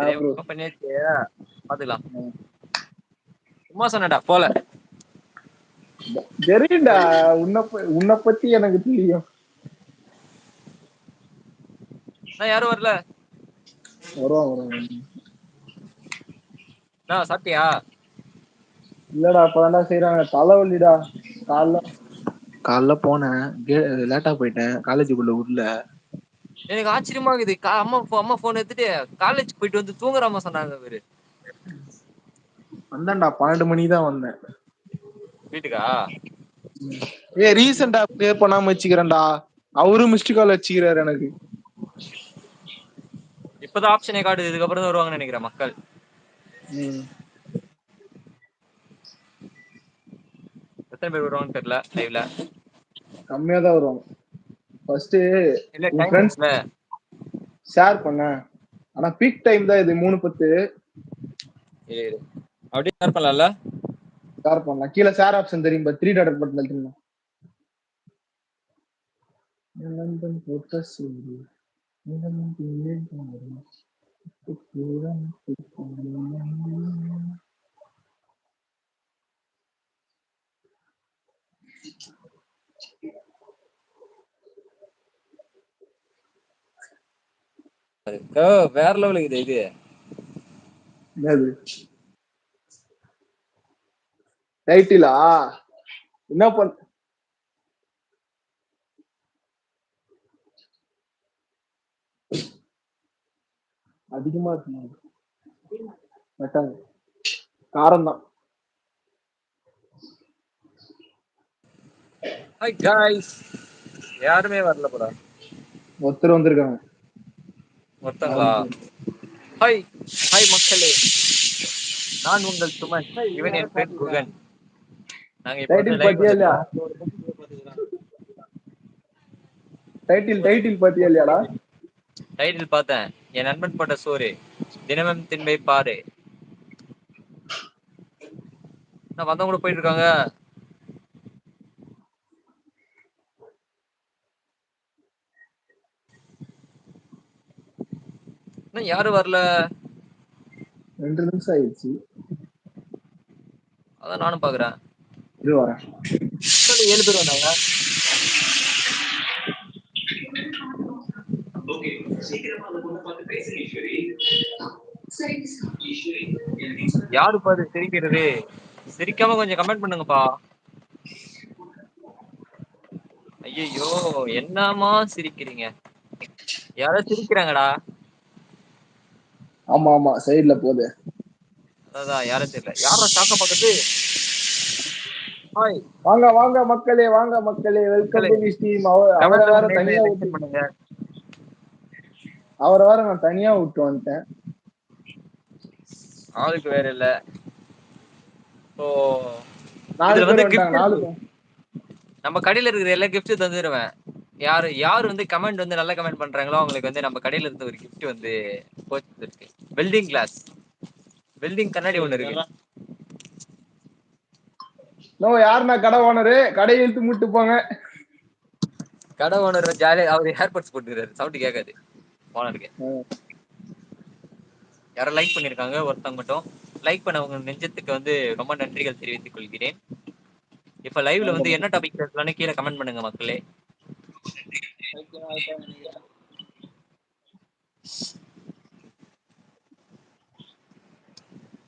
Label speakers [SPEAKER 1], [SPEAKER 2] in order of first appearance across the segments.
[SPEAKER 1] பண்ணியாச்சு பாத்துக்கலாம். சும்மா சொன்னடா போல.
[SPEAKER 2] தெரியும்டா உன்னை ப- உன்னை பத்தி எனக்கு தெரியும்.
[SPEAKER 1] நான் யாரும் வரல?
[SPEAKER 2] வருவான்
[SPEAKER 1] நான் சாப்பிட்டியா?
[SPEAKER 2] இல்லடா அப்பதான்டா செய்யறாங்க தலைவலிடா காலைல. காலைல போனேன் லேட்டா போயிட்டேன். காலேஜுக்குள்ள உள்ள
[SPEAKER 1] எனக்கு ஆச்சரியமா இருக்குது. அம்மா அம்மா போன் எடுத்துட்டு காலேஜ் போயிட்டு வந்து தூங்குறாம சொன்னாங்க அவரு
[SPEAKER 2] வந்தேன்டா பன்னெண்டு மணிக்கு தான் வந்தேன்.
[SPEAKER 1] வீட்டுக்கா?
[SPEAKER 2] ஏ ரீசெண்டா பே பண்ணாம வச்சுக்கிறேன்டா. அவரும் மிஸ்டு கால் வச்சுக்கிறாரு எனக்கு.
[SPEAKER 1] இப்பதான் ஆப்ஷனே காட்டுது. இதுக்கப்புறம் தான் வருவாங்கன்னு நினைக்கிறேன் மக்கள். எத்தனை பேர் வருவாங்கன்னு தெரியல லைவ்ல
[SPEAKER 2] கம்மியா தான் வருவாங்க. ஃபர்ஸ்ட்
[SPEAKER 1] ஃப்ரெண்ட்ஸ்ல
[SPEAKER 2] ஷேர் பண்ணேன் ஆனா பீக் டைம் தான் இது மூணு பத்து.
[SPEAKER 1] அப்படியே ஷேர் பண்ணலாம்ல?
[SPEAKER 2] ஷேர் பண்ணலாம். கீழே ஷேர் ஆப்ஷன் தெரியும் த்ரீ டாட் பட்டன் அழுத்தணும் நண்பன் போட்ட சூரிய
[SPEAKER 1] வேற லெவலுக்கு இது இது.
[SPEAKER 2] என்னது? டைட்டிலா என்ன பண்? அதிகமா இருக்கு காரம் தான்
[SPEAKER 1] ஹாய் காய்ஸ் யாருமே வரல போடா
[SPEAKER 2] ஒருத்தர் வந்திருக்காங்க.
[SPEAKER 1] ஒருத்தங்களா ஹாய் ஹாய் மக்களே. நான் உங்கள் சுமன் இவன் என் பேர் குகன். நாங்க இப்போ
[SPEAKER 2] டைட்டில் டைட்டில் டைட்டில் பாத்தியா இல்லையாடா?
[SPEAKER 1] டைட்டில் பார்த்தேன். என் நண்பன் போட்ட சோறு. தினமும் திண்மை பாரு. நான் வந்தவங்க கூட போயிட்டு இருக்காங்க. இன்னும் யாரும் வரல.
[SPEAKER 2] ரெண்டு நிமிஷம் ஆயிடுச்சு.
[SPEAKER 1] அதான் நானும் பாக்குறேன்.
[SPEAKER 2] இது வரேன்.
[SPEAKER 1] ஏழு பேர் வந்தாங்க யாரு பாரு சிரிக்கிறது? சிரிக்காம கொஞ்சம் கமெண்ட் பண்ணுங்கப்பா. ஐயோ என்னமா சிரிக்கிறீங்க? யாரோ சிரிக்கிறாங்கடா.
[SPEAKER 2] ஆமா ஆமா சைடுல போகுது.
[SPEAKER 1] அதான் யாரும் தெரியல. யாரா ஷாக்க பாக்குறது ஹாய்
[SPEAKER 2] வாங்க வாங்க மக்களே வாங்க மக்களே வெல்கம் டு டீம் அவரை வேற தனியா விட்டு
[SPEAKER 1] பண்ணுங்க.
[SPEAKER 2] அவரை வேற நான் தனியா விட்டு வந்துட்டேன்.
[SPEAKER 1] ஆளுக்கு வேற இல்ல. ஓ
[SPEAKER 2] நாலு பேர் நாலு.
[SPEAKER 1] நம்ம கடையில இருக்கிற எல்லா கிஃப்ட் தந்துருவேன். யாரு யார் வந்து கமெண்ட் வந்து நல்ல கமெண்ட் பண்றாங்களோ அவங்களுக்கு வந்து நம்ம கடையில இருந்து ஒரு gift வந்து போச்சு இருக்கு வெல்டிங் கிளாஸ் வெல்டிங் கண்ணாடி ஒண்ணு இருக்கு.
[SPEAKER 2] நோ யாருண்ணா கடை ஓனரு கடையை இழுத்து மூட்டு போங்க.
[SPEAKER 1] கடை ஓனர் ஜாலியா அவர் ஏர்பட்ஸ் போட்டுக்கிறாரு. சவுண்ட் கேட்காது ஓனருக்கு யாரோ லைக் பண்ணிருக்காங்க ஒருத்தவங்க மட்டும். லைக் பண்ணவங்க நெஞ்சத்துக்கு வந்து ரொம்ப நன்றிகள் தெரிவித்துக் கொள்கிறேன். இப்ப லைவ்ல வந்து என்ன டாபிக் பேசலாம்னு கீழே கமெண்ட் பண்ணுங்க மக்களே.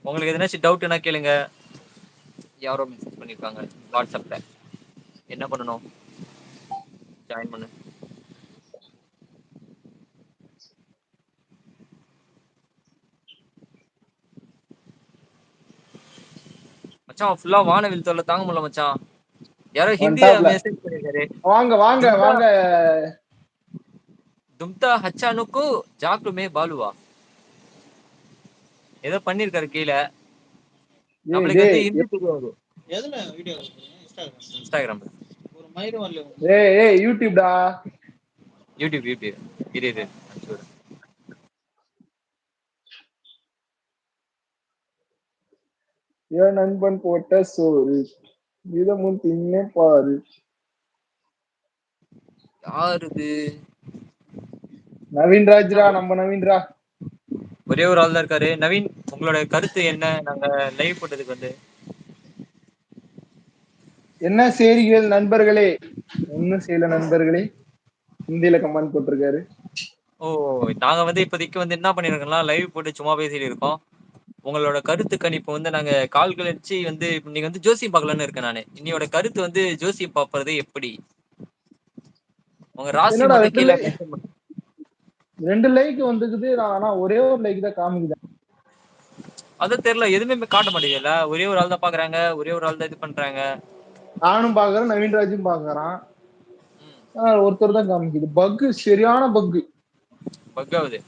[SPEAKER 1] உங்களுக்கு எதனாச்சும் டவுட்னா கேளுங்க. யாரோ மெசேஜ் பண்ணிருக்காங்க. வாட்ஸ்அப்ல. என்ன பண்ணணும்? ஜாயின் பண்ணு. மச்சான் ஃபுல்லா வானவில் தொல்லை தாங்க முடியல மச்சான். யாரோ
[SPEAKER 2] வந்துட்டாப்ல.
[SPEAKER 1] மெசேஜ் பண்ணிருக்காரு.
[SPEAKER 2] வாங்க வாங்க வாங்க.
[SPEAKER 1] தும்தா ஹச்சானுக்கு ஜாக்குமே பாலுவா. ஏதோ பண்ணிருக்காரு கீழே. நம்மளுக்கு வந்து
[SPEAKER 2] டேய்,
[SPEAKER 1] ஹிந்தி தெரியாது
[SPEAKER 3] எதுல வீடியோ இன்ஸ்டாகிராம்
[SPEAKER 1] இன்ஸ்டாகிராம்ல
[SPEAKER 3] ஒரு மயிரும் வரல
[SPEAKER 2] ஏய் ஏய் யூடியூப்டா
[SPEAKER 1] யூடியூப் யூடியூப் இரு.
[SPEAKER 2] என் நண்பன் போட்ட சோறு இதமும் தின்னே பாரு.
[SPEAKER 1] யாரு இது
[SPEAKER 2] நவீன் ராஜ்ரா நம்ம நவீன்ரா.
[SPEAKER 1] ஒரே ஒரு ஆள் தான் இருக்காரு. நவீன் உங்களோட கருத்து என்ன? நாங்க லைவ் போட்டதுக்கு வந்து.
[SPEAKER 2] என்ன செய்றீர்கள் நண்பர்களே? ஒண்ணும் செய்யல நண்பர்களே. ஹிந்தியில கமெண்ட் போட்டிருக்காரு.
[SPEAKER 1] ஓ நாங்க வந்து இப்போதைக்கு வந்து என்ன பண்ணிருக்கோம்னா லைவ் போட்டு சும்மா பேசிட்டு இருக்கோம். உங்களோட கருத்து கணிப்பு வந்து நாங்க கால் கழிச்சு வந்து நீங்க வந்து ஜோசியம் பார்க்கலாம்னு இருக்கேன் நானு. இன்னையோட கருத்து வந்து ஜோசியம் பார்ப்பது எப்படி? உங்க ராசி
[SPEAKER 2] ரெண்டு லைக் வந்துக்குது. ஆனா ஒரே ஒரு லைக் தான் காமிக்குது.
[SPEAKER 1] அது தெரியல. எதுவுமே காட்ட மாட்டேங்குதுல்ல? ஒரே ஒரு ஆள் தான் பாக்குறாங்க. ஒரே ஒரு ஆள் தான் இது பண்றாங்க.
[SPEAKER 2] நானும் பாக்குறேன். நவீன்ராஜும் பாக்குறான்.
[SPEAKER 1] ம்,
[SPEAKER 2] ஆனா ஒருத்தர் தான் காமிக்குது. பக்கு சரியான பக்கு.
[SPEAKER 1] bug ஆகுது.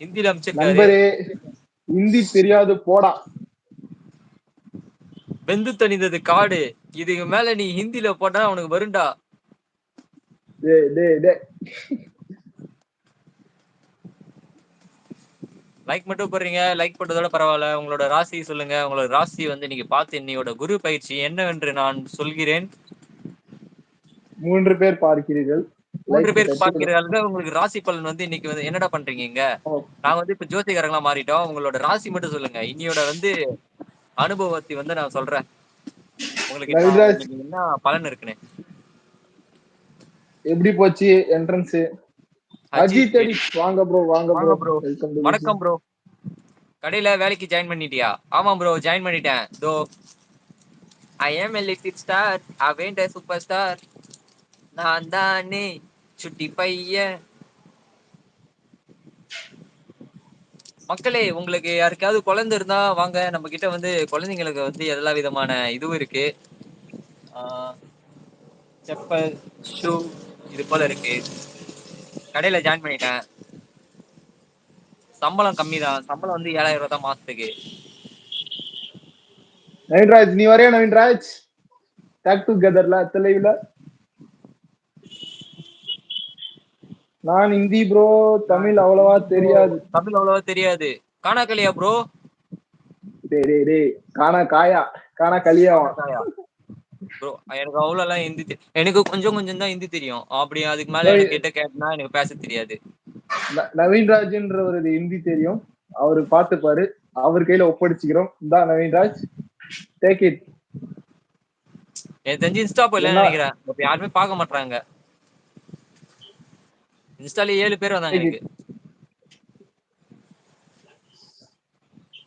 [SPEAKER 1] ஹிந்தில அமைச்சிருக்காரு.
[SPEAKER 2] நண்பரே ஹிந்தி தெரியாது போடா.
[SPEAKER 1] வெந்து தணிந்தது காடு. இதுக்கு மேல நீ ஹிந்தில போட்டா அவனுக்கு வருண்டா.
[SPEAKER 2] டேய் டேய் டேய்
[SPEAKER 1] லைக் மட்டும் போடுறீங்க லைக் போட்டதோட பரவாயில்ல. உங்களோட ராசி சொல்லுங்க. உங்களோட ராசி வந்து நீங்க பார்த்து இன்னையோட குரு பயிற்சி என்னவென்று நான் சொல்கிறேன்.
[SPEAKER 2] மூன்று பேர் பார்க்கிறீர்கள்.
[SPEAKER 1] மூன்று பேர் பார்க்கிறார்கள் உங்களுக்கு ராசி பலன் வந்து இன்னைக்கு வந்து என்னடா பண்றீங்க இங்க. நாங்க வந்து இப்ப ஜோதிகாரங்களா மாறிட்டோம். உங்களோட ராசி மட்டும் சொல்லுங்க. இன்னையோட வந்து அனுபவத்தை வந்து நான் சொல்றேன். உங்களுக்கு என்ன பலன் இருக்குன்னு.
[SPEAKER 2] எப்படி போச்சு என்ட்ரன்ஸ் அஜித் அடி வாங்க ப்ரோ வாங்க ப்ரோ
[SPEAKER 1] வணக்கம் ப்ரோ கடையில வேலைக்கு ஜாயின் பண்ணிட்டியா? ஆமா ப்ரோ ஜாயின் பண்ணிட்டேன். Though I am a little star அவேண்ட super star நான் தானே சுட்டி பையன். மக்களே உங்களுக்கு யாருக்காவது குழந்தை இருந்தா வாங்க நம்ம கிட்ட வந்து குழந்தைங்களுக்கு வந்து எல்லா விதமான இதுவும் இருக்கு. செப்பல் ஷூ இது போல இருக்கு. கடையில ஜாயின் பண்ணிட்டேன். சம்பளம் கம்மி தான் சம்பளம் வந்து ஏழாயிரம் ரூபாய் தான் மாசத்துக்கு.
[SPEAKER 2] நவீன்ராஜ் நீ வரையா நவீன்ராஜ்? டேக் டுகெதர்ல தெளிவுல நான் ஹிந்தி ப்ரோ தமிழ் அவ்வளவா தெரியாது.
[SPEAKER 1] தமிழ் அவ்வளவா தெரியாது. காணாக்கலையா ப்ரோ
[SPEAKER 2] டேய் டேய் டேய் காணா காயா. காணா கலியாவா
[SPEAKER 1] ப்ரோ எனக்கு அவ்வளவு எல்லாம் ஹிந்தி எனக்கு கொஞ்சம் கொஞ்சம் தான் ஹிந்தி தெரியும். அப்படி அதுக்கு மேல கிட்ட கேட்டனா எனக்கு பேச தெரியாது.
[SPEAKER 2] ந- நவீன்ராஜ்ன்றவருக்கு ஹிந்தி தெரியும். அவரு பாத்துப்பாரு. அவர் கையில ஒப்படைச்சுக்கிறோம். இந்தா நவீன்ராஜ். டேக் இட்
[SPEAKER 1] எனக்கு தெரிஞ்சு இன்ஸ்டா போயில? நினைக்கிறேன். இப்ப யாருமே பார்க்க மாட்டாங்க இன்ஸ்டால ஏழு பேர் வந்தாங்க எனக்கு.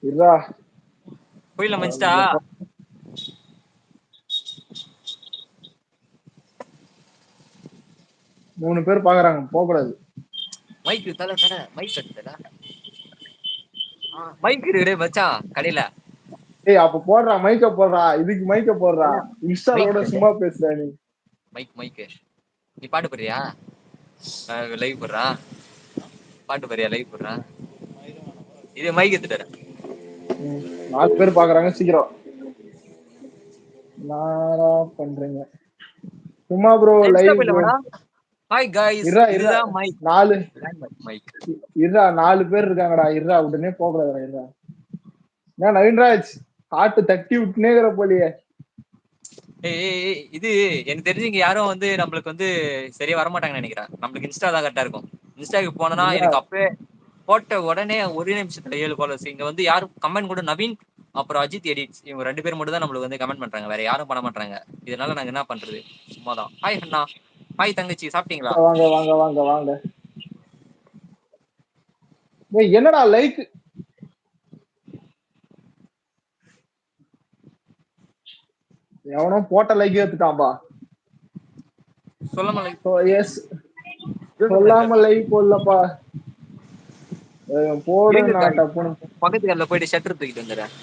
[SPEAKER 2] இருடா
[SPEAKER 1] போயிடலாம்
[SPEAKER 2] மூணு பேர் பாக்குறாங்க போக கூடாது
[SPEAKER 1] மைக் தல தல மைக் எடுத்துடா மைக் இருக்கு மச்சான் கடையில.
[SPEAKER 2] ஏய் அப்ப போடுறா மைக்க போடுறா இதுக்கு மைக்க போடுறா. இன்ஸ்டால கூட
[SPEAKER 1] Mic.
[SPEAKER 2] சும்மா பேசுற நீ.
[SPEAKER 1] மைக் மைக் நீ பாட்டு போடுறியா? லைவ் போடுறா. பாட்டு போறியா லைவ் போடுறா? இது மைக் எடுத்துட்டு
[SPEAKER 2] நாலு பேர் பாக்குறாங்க சீக்கிரம். நாரா பண்றீங்க? சும்மா ப்ரோ லைவ்
[SPEAKER 1] ஹாய் காய்ஸ்
[SPEAKER 2] இருடா.
[SPEAKER 1] இதுதான் மைக்
[SPEAKER 2] நாலு.
[SPEAKER 1] மைக்
[SPEAKER 2] இருடா நாலு பேர் இருக்காங்கடா. இருடா உடனே போக கூடாதுடா இருடா என்ன நவீன்ராஜ்? காட்டு தட்டி விட்டுனேங்கிற போலியே.
[SPEAKER 1] ஏய் இது எனக்கு தெரிஞ்சு இங்க யாரும் வந்து நம்மளுக்கு வந்து சரியா வர மாட்டாங்கன்னு நினைக்கிறேன் நம்மளுக்கு இன்ஸ்டா தான் கரெக்டா இருக்கும். இன்ஸ்டாக்கு
[SPEAKER 2] இல்ல.
[SPEAKER 1] எனக்கு அப்பவே போட்ட உடனே ஒரே நிமிஷத்துல ஏழு ஃபாலோஸ் இங்க வந்து யாரும் கமெண்ட் கூட நவீன் அப்புறம் அஜித் எடிட்ஸ் இவங்க ரெண்டு பேர் மட்டும் தான் நம்மளுக்கு வந்து கமெண்ட் பண்றாங்க. வேற யாரும் பண்ண மாட்டாங்க இதனால நாங்க என்ன பண்றது? சும்மாதான். ஹாய் அண்ணா. ஹாய் தங்கச்சி சாப்பிட்டீங்களா?
[SPEAKER 2] வாங்க வாங்க வாங்க வாங்க. என்னடா லைக் எவனோ போட்ட லைக் ஏத்துட்டான்பா.
[SPEAKER 1] சொல்லாம
[SPEAKER 2] எஸ் சொல்லாம லைக் போடலப்பா. போடு நான். டப்புனு
[SPEAKER 1] பக்கத்து கடையில போயிட்டு ஷட்டர் தூக்கிட்டு வந்துடுறேன்.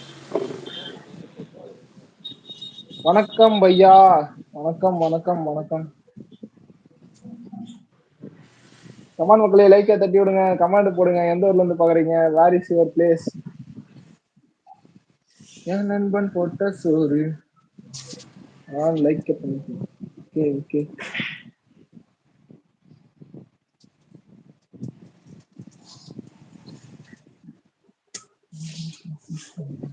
[SPEAKER 2] வணக்கம் பையா. வணக்கம் வணக்கம் வணக்கம். கமெண்ட் மக்களே லைக்கை தட்டி விடுங்க. கமெண்ட் போடுங்க. எந்த ஊர்ல இருந்து பாக்குறீங்க? வேர் இஸ் யுவர் பிளேஸ் என் நண்பன் போட்ட சோறு. நான் லைக் பண்ணிக்கிறேன். Okay okay Thank you.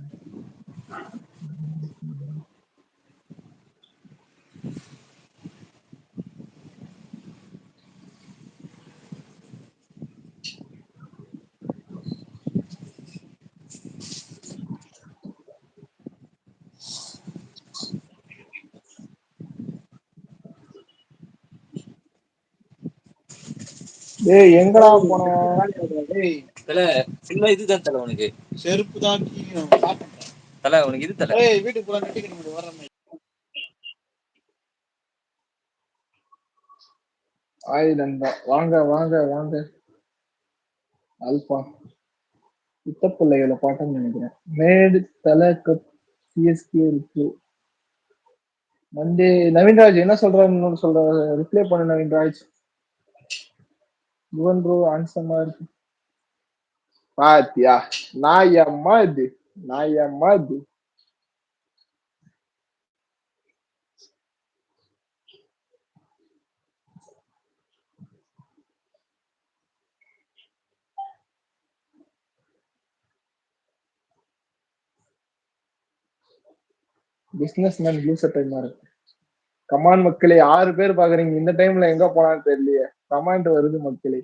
[SPEAKER 2] டேய் எங்கடா போன?
[SPEAKER 3] டேய்
[SPEAKER 1] தல சின்ன இதுதான் தல உனக்கு.
[SPEAKER 3] செருப்பு தான்
[SPEAKER 1] தல உனக்கு இது தல.
[SPEAKER 3] ஏய் வீட்டுக்கு மாதிரி.
[SPEAKER 2] ஆய் நண்பா வாங்க வாங்க வாங்க. அல்பா. சித்த பிள்ளைகளை பாட்டம்னு நினைக்கிறேன். மேடு தலை கப் சிஎஸ்கே இருக்கு. மண்டே நவீன்ராஜ் என்ன சொல்றாருன்னு சொல்ற ரிப்ளை பண்ணு நவீன்ராஜ். யுவன் ப்ரோ ஆன்சமா இருக்கு பாத்தியா நாயம்மா இது நாயம்மா இது பிசினஸ் மேன் ப்ளூ சட்டை மாதிரி கமான் மக்களே ஆறு பேர் பாக்குறீங்க. இந்த டைம்ல எங்க போனான்னு தெரியலையே. கமாண்ட் வருது மக்களே.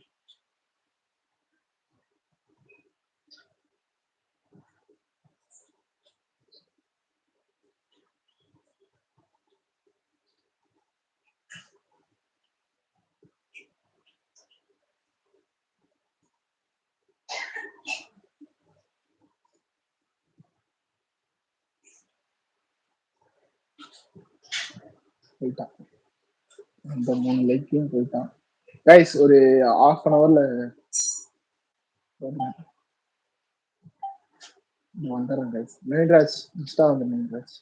[SPEAKER 2] போயிட்டான். அந்த மூணு லைக்கையும் போயிட்டான். கைஸ் ஒரு ஹாஃப் அன் ஹவர்ல வந்துடுறேன் கைஸ் மெயின்ராஜ் இன்ஸ்டா வந்து மெயின்ராஜ்.